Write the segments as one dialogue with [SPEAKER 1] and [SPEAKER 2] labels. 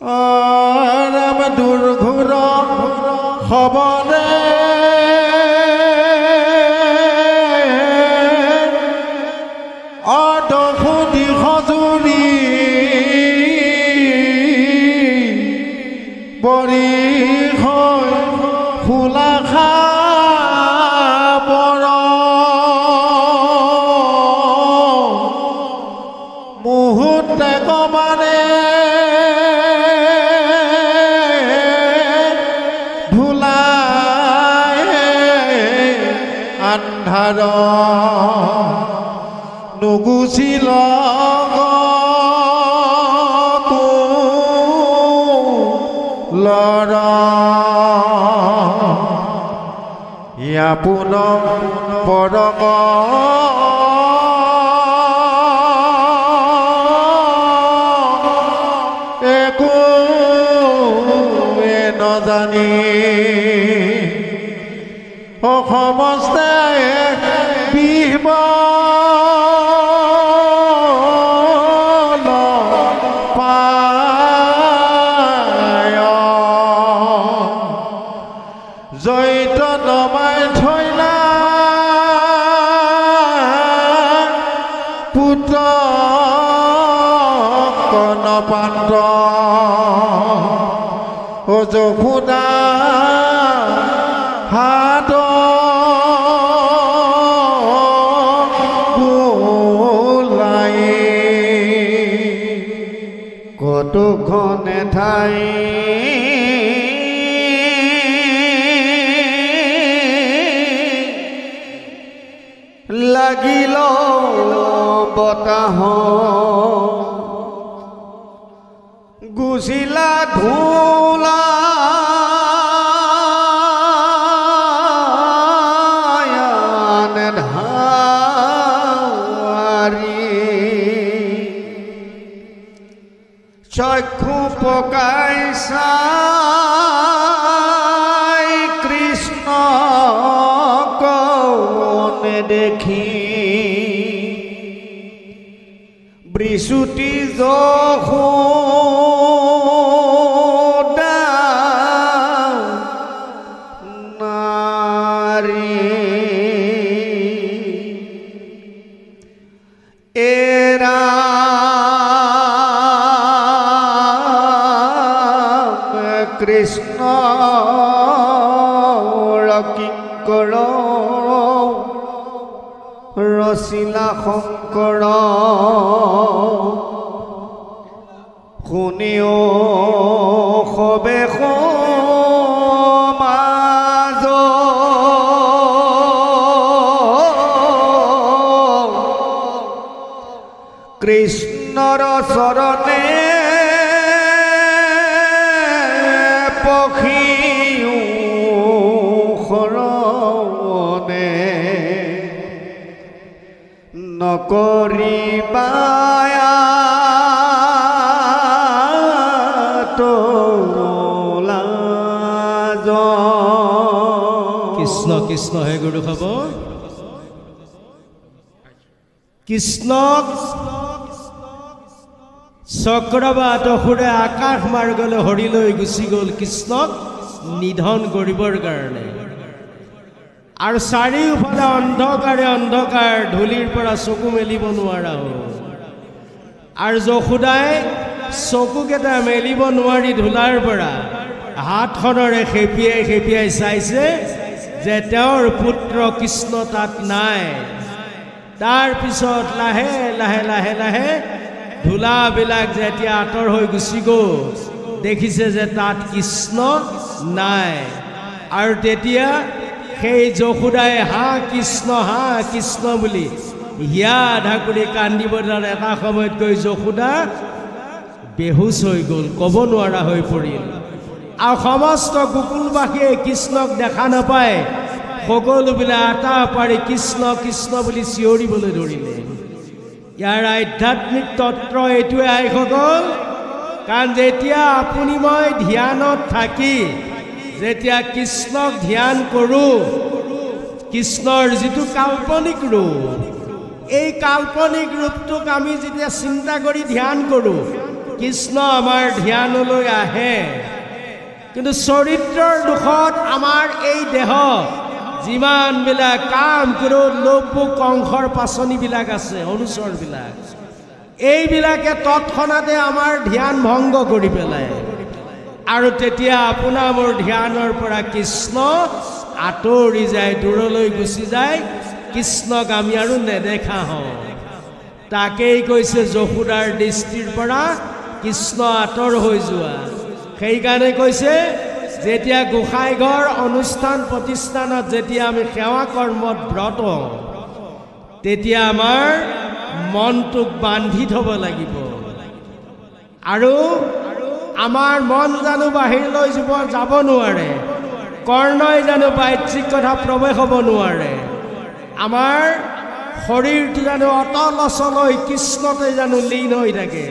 [SPEAKER 1] ৰাম দুৰ্ঘুৰ হবনে অদসুদি সজুৰি খাবৰ আন্ধাৰ নুগুচিল লৰ ইয়া পুনম নজানি সমস্তে firma. কতোখনে ঠাই। লাগিল বতাহ। গুচিলা ধূলা চক্ষু পকাই চাই কৃষ্ণ কৌনে দেখি। বৃষুতি যশোদা নারী। কৃষ্ণ কিঙ্কর রচিলা শঙ্কৰ শুনিও সবে সমাজ। কৃষ্ণৰ চৰণে নকৰিবায়া
[SPEAKER 2] কৃষ্ণ কৃষ্ণ, হে গুৰু খাব কৃষ্ণক চক্ৰবাত অসুৰে আকাশ মাৰ্গলৈ হৰিলৈ গুচি গ'ল কৃষ্ণক নিধন কৰিবৰ কাৰণে। আৰু চাৰিওফালে অন্ধকাৰে অন্ধকাৰ, ধূলিৰ পৰা চকু মেলিব নোৱাৰা হ'ল আৰু যশোদাই চকুকেইটা মেলিব নোৱাৰি ধূলাৰ পৰা, হাতখনৰে খেপিয়াই খেপিয়াই চাইছে যে তেওঁৰ পুত্ৰ কৃষ্ণ তাত নাই। তাৰপিছত লাহে লাহে লাহে লাহে ধূলাবিলাক যেতিয়া আঁতৰ হৈ গুচি গ'ল, দেখিছে যে তাত কৃষ্ণ নাই। আৰু তেতিয়া সেই যশোদাই হা কৃষ্ণ হা কৃষ্ণ বুলি হিয়া ঢাকুৰি কান্দিব ধৰাত এটা সময়ত গৈ যশোদা বেহুচ হৈ গ'ল, ক'ব নোৱাৰা হৈ পৰিল। আৰু সমস্ত গোকুলবাসীয়ে কৃষ্ণক দেখা নাপায়। সকলোবিলাক আটা পাৰি কৃষ্ণ কৃষ্ণ বুলি চিঞৰিবলৈ ধৰিলে। ইয়াৰ আধ্যাত্মিক তত্ত্ব এইটোৱে আইসকল কাৰণ যেতিয়া আপুনি মই ধ্যানত থাকি যেতিয়া কৃষ্ণক ধ্যান কৰোঁ, কৃষ্ণৰ যিটো কাল্পনিক ৰূপ, এই কাল্পনিক ৰূপটোক আমি যেতিয়া চিন্তা কৰি ধ্যান কৰোঁ, কৃষ্ণ আমাৰ ধ্যানলৈ আহে। কিন্তু চৰিত্ৰৰ দুখত আমাৰ এই দেহ, যিমানবিলাক কাম, ক্ৰোধ, লোভ কংসৰ পাচনিবিলাক আছে, অনুচৰবিলাক, এইবিলাকে তৎক্ষণাতে আমাৰ ধ্যান ভংগ কৰি পেলায়। আৰু তেতিয়া আপোনাৰ মোৰ ধ্যানৰ পৰা কৃষ্ণ আঁতৰি যায় দূৰলৈ গুচি যায়। কৃষ্ণক আমি আৰু নেদেখা হওঁ। তাকেই কৈছে যশোদাৰ দৃষ্টিৰ পৰা কৃষ্ণ আঁতৰ হৈ যোৱা। সেইকাৰণে কৈছে যেতিয়া গোসাঁইঘৰ অনুষ্ঠান প্ৰতিষ্ঠানত যেতিয়া আমি সেৱা কৰ্মত ব্ৰত হওঁ, তেতিয়া আমাৰ মনটোক বান্ধি থ'ব লাগিব। আৰু আমাৰ মন জানো বাহিৰলৈ যাব যাব নোৱাৰে। কৰ্ণই জানো বাহ্যিক কথা প্ৰৱেশ হ'ব নোৱাৰে। আমাৰ শৰীৰটো জানো অটল অচল হৈ কৃষ্ণতে জানো লীন হৈ থাকে।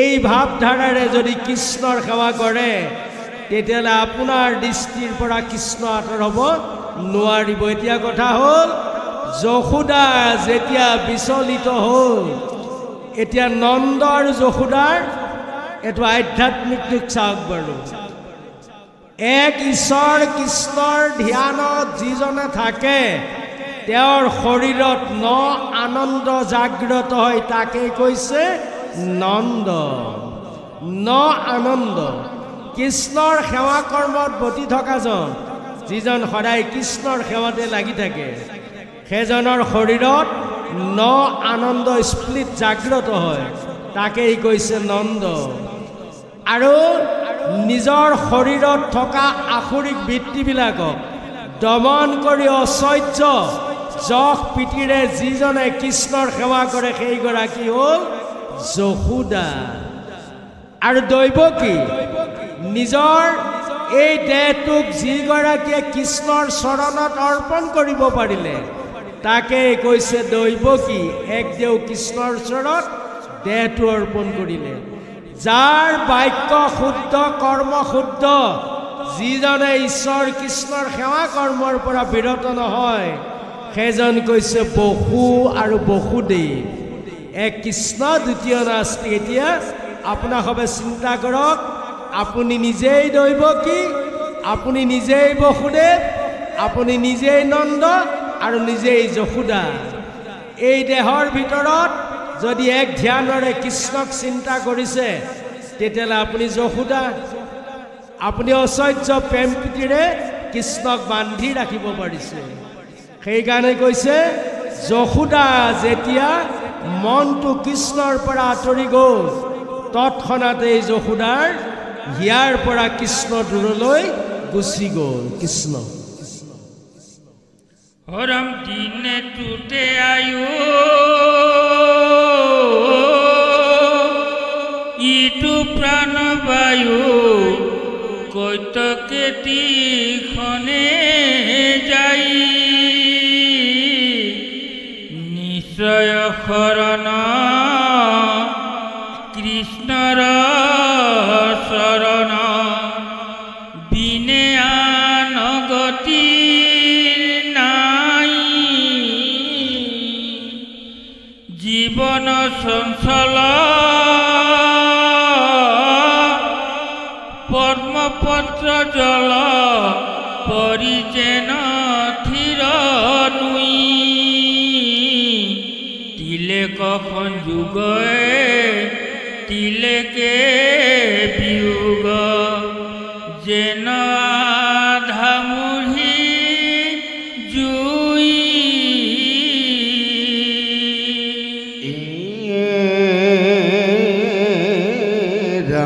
[SPEAKER 2] এই ভাৱধাৰাৰে যদি কৃষ্ণৰ সেৱা কৰে, তেতিয়াহ'লে আপোনাৰ দৃষ্টিৰ পৰা কৃষ্ণ আঁতৰ হ'ব নোৱাৰিব। এতিয়া কথা হ'ল, যশোদা যেতিয়া বিচলিত হ'ল, এতিয়া নন্দ আৰু যশোদাৰ এইটো আধ্যাত্মিক দিশ চাওক এক ঈশ্বৰ কৃষ্ণৰ ধ্যানত যিজনে থাকে, তেওঁৰ শৰীৰত ন আনন্দ জাগ্ৰত হয়, তাকেই কৈছে নন্দ। ন আনন্দ। কৃষ্ণৰ সেৱা কৰ্মত বতি থকাজন যিজন সদায় কৃষ্ণৰ সেৱাতে লাগি থাকে, সেইজনৰ শৰীৰত ন আনন্দ স্প্লিট জাগ্ৰত হয়, তাকেই কৈছে নন্দ। আৰু নিজৰ শৰীৰত থকা আসুৰিক বৃত্তিবিলাকক দমন কৰি অচহ্য যশ পিঠিৰে যিজনে কৃষ্ণৰ সেৱা কৰে, সেইগৰাকী হ'ল যশোদা। আৰু দৈৱকী নিজৰ এই দেহটোক যিগৰাকীয়ে কৃষ্ণৰ চৰণত অৰ্পণ কৰিব পাৰিলে তাকে কৈছে দৈৱকী এক দেও কৃষ্ণৰ ওচৰত দেহটো অৰ্পণ কৰিলে। যাৰ বাক্য শুদ্ধ, কৰ্ম শুদ্ধ, যিজনে ঈশ্বৰ কৃষ্ণৰ সেৱা কৰ্মৰ পৰা বিৰত নহয়, সেইজন কৈছে বসু আৰু বসুদেৱ এক কৃষ্ণ, দ্বিতীয় নাস্তিক। এতিয়া আপোনাসবে চিন্তা কৰক, আপুনি নিজেই দৈৱকী আপুনি নিজেই বসুদেৱ? আপুনি নিজেই নন্দ আৰু নিজেই যশোদা। এই দেহৰ ভিতৰত যদি এক ধ্যানৰে কৃষ্ণক চিন্তা কৰিছে, তেতিয়াহ'লে আপুনি যশোদা আপুনি অচহ্য প্ৰেম প্ৰীতিৰে কৃষ্ণক বান্ধি ৰাখিব পাৰিছে। সেইকাৰণে কৈছে যশোদা যেতিয়া মনটো কৃষ্ণৰ পৰা আঁতৰি গ'ল, তৎক্ষণাতেই যশোদাৰ হিয়াৰ পৰা কৃষ্ণ দূৰলৈ গুচি গ'ল, কৃষ্ণ।
[SPEAKER 3] হরম দিনে টুটে আয়ু ইটু প্রাণবায়ু কৈতকেতি খনে পদ্মপত্র জল পরিচেন থির নুই তিলে কখন যুগয়ে তিলেকে বিয়োগ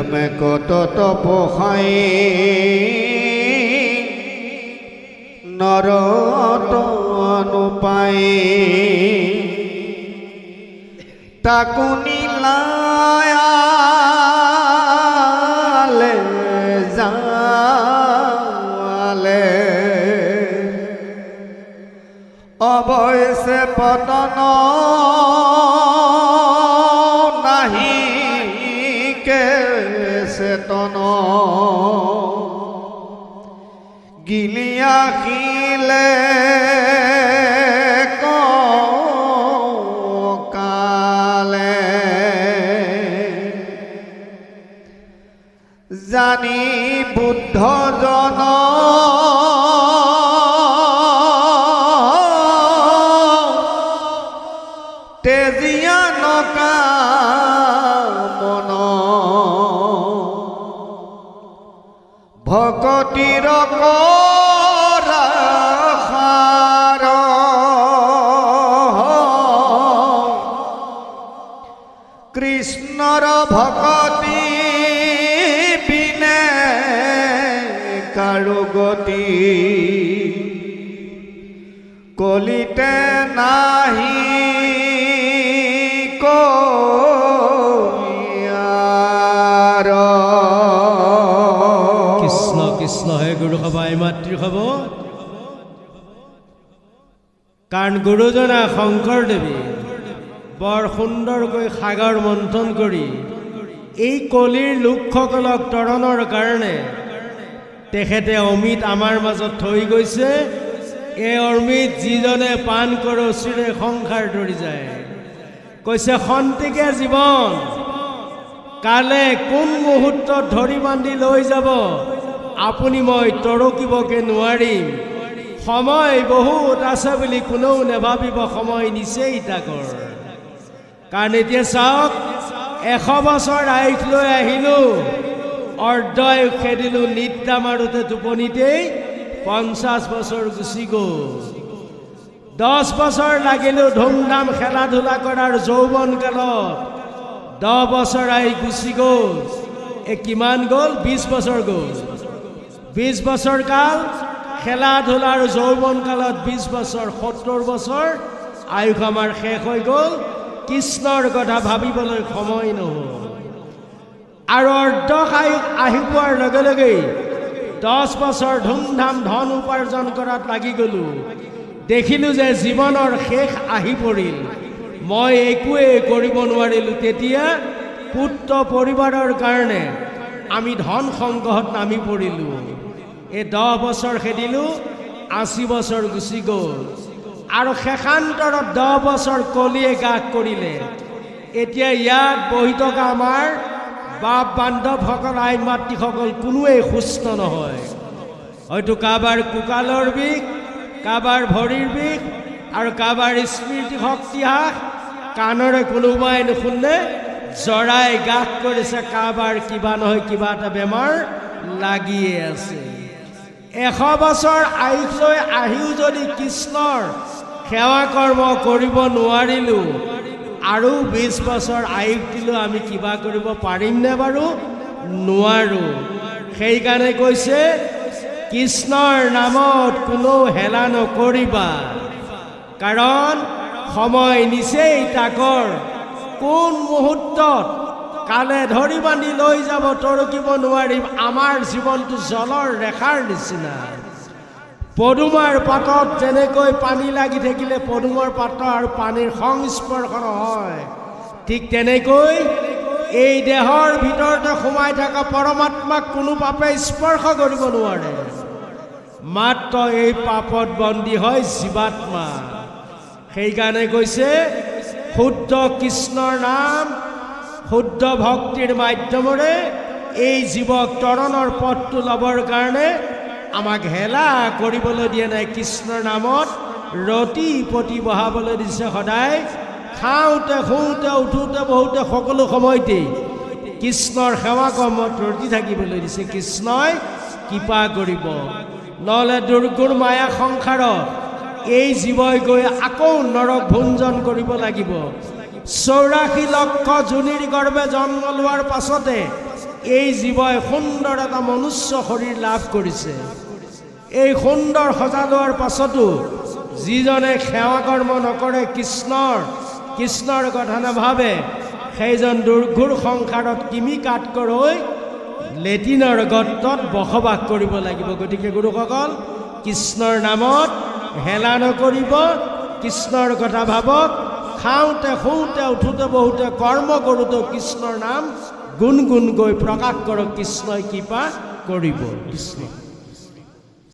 [SPEAKER 1] ৰামে কত তপসাই নৰতনু পাই তাকো নীলায়ালে যালে অৱশ্যে পতন চেতন গিলিয়াখিলে কালে জানি বুদ্ধ জন। তেজিয়া নকা মন। সাৰ কৃষ্ণৰ ভকতি বিনে গতি কলিতে নাহি।
[SPEAKER 2] মাতৃ হব কাৰণ গুৰুজনা শংকৰদেৱী বৰ সুন্দৰকৈ সাগৰ মন্থন কৰি এই কলিৰ লোকসকলক তৰণৰ কাৰণে তেখেতে অমিত আমাৰ মাজত থৈ গৈছে। এই অমিত, যিজনে পাণ কৰচিৰে সংসাৰ ধৰি যায়। কৈছে খন্তেকীয়া জীৱন, কালে কোন মুহূৰ্তত ধৰি বান্ধি লৈ যাব? আপুনি মই তৰকিবকে নোৱাৰিম। সময় বহুত আছে বুলি কোনেও নেভাবিব, সময় নিচেই তাকৰ। কাৰণ এতিয়া চাওক, এশ বছৰ আয়ুস লৈ আহিলোঁ। অৰ্ধ আয়ুস খেদিলোঁ নিদ্ৰা মাৰোঁতে টোপনিতেই পঞ্চাছ বছৰ গুচি গ'ল। দহ বছৰ লাগিলোঁ ধুমধাম খেলা ধূলা কৰাৰ যৌৱন কালত। দহ বছৰ আহি গুচি গ'ল। এ কিমান গ'ল? বিছ বছৰ গ'ল। বিছ বছৰ কাল খেলা ধূলাৰ যৌৱন কালত বিছ বছৰ সত্তৰ বছৰ আয়ুস আমাৰ শেষ হৈ গ'ল। কৃষ্ণৰ কথা ভাবিবলৈ সময় নহ'ল। আৰু অৰ্ধ আয়ুস আহি পোৱাৰ লগে লগেই দহ বছৰ ধুমধাম ধন উপাৰ্জন কৰাত লাগি গ'লোঁ। দেখিলোঁ যে জীৱনৰ শেষ আহি পৰিল। মই একোৱেই কৰিব নোৱাৰিলোঁ। তেতিয়া পুত্ৰ পৰিবাৰৰ কাৰণে আমি ধন সংগ্ৰহত নামি পৰিলোঁ। এই দহ বছৰ খেদিলোঁ, আশী বছৰ গুচি গ'ল। আৰু শেষান্তৰত দহ বছৰ কলিয়ে গাত কৰিলে। এতিয়া ইয়াত বহি থকা আমাৰ বাপ বান্ধৱসকল আই মাতৃসকল কোনোৱেই সুস্থ নহয়। হয়তো কাৰোবাৰ কঁকালৰ বিষ, কাৰোবাৰ ভৰিৰ বিষ, আৰু কাৰোবাৰ স্মৃতি শক্তি হ্ৰাস, কাণৰে কোনোবাই নুশুনে জৰাই গাত কৰিছে কাৰোবাৰ কিবা নহয় কিবা এটা বেমাৰ লাগিয়ে আছে। এশ বছৰ আয়ুস লৈ আহিও যদি কৃষ্ণৰ সেৱা কৰ্ম কৰিব নোৱাৰিলোঁ, আৰু বিছ বছৰ আয়ুস দিলোঁ আমি কিবা কৰিব পাৰিমনে বাৰু? নোৱাৰোঁ। সেইকাৰণে কৈছে, কৃষ্ণৰ নামত কোনো হেলা নকৰিবা। কাৰণ সময় নিচেই তাকৰ কোন মুহূৰ্তত কালে ধৰি বান্ধি লৈ যাব তৰকিব নোৱাৰিম আমাৰ জীৱনটো জলৰ ৰেখাৰ নিচিনা। পদুমৰ পাতত যেনেকৈ পানী লাগি থাকিলে পদুমৰ পাতৰ আৰু পানীৰ সংস্পৰ্শ নহয়, ঠিক তেনেকৈ এই দেহৰ ভিতৰতে সোমাই থকা পৰমাত্মাক কোনো পাপে স্পৰ্শ কৰিব নোৱাৰে। মাত্ৰ এই পাপত বন্দী হয় জীৱাত্মা। সেইকাৰণে কৈছে, শুদ্ধ কৃষ্ণৰ নাম শুদ্ধ ভক্তিৰ মাধ্যমেৰে এই জীৱক তৰণৰ পথটো ল'বৰ কাৰণে আমাক হেলা কৰিবলৈ দিয়া নাই। কৃষ্ণৰ নামত ৰতি পতি বহাবলৈ দিছে সদায়। খাওঁতে, শুওঁতে, উঠোঁতে, বহুতে সকলো সময়তেই কৃষ্ণৰ সেৱা কৰ্মত ৰতি থাকিবলৈ দিছে। কৃষ্ণই কৃপা কৰিব। নহ'লে দুৰ্গুণ মায়া সংসাৰত এই জীৱই গৈ আকৌ নৰক ভুঞ্জন কৰিব লাগিব। চৌৰাশী লক্ষ জুনিৰ গৰ্ভে জন্ম লোৱাৰ পাছতে এই জীৱই সুন্দৰ এটা মনুষ্য শৰীৰ লাভ কৰিছে। এই সুন্দৰ সজা লোৱাৰ পাছতো যিজনে সেৱা কৰ্ম নকৰে কৃষ্ণৰ কৃষ্ণৰ কথা নাভাবে, সেইজন দুৰ্ঘুৰ সংসাৰত কিমি কাটকৰ হৈ লেটিনৰ গৰ্তত বসবাস কৰিব লাগিব। গতিকে গুৰুসকল, কৃষ্ণৰ নামত হেলা নকৰিব, কৃষ্ণৰ কথা ভাবক খাওঁতে, শুওঁতে, উঠোঁতে, বহুতে, কৰ্ম কৰোঁতে কৃষ্ণৰ নাম গুণ গুণকৈ প্ৰকাশ কৰক কৃষ্ণই কৃপা কৰিব। কৃষ্ণ।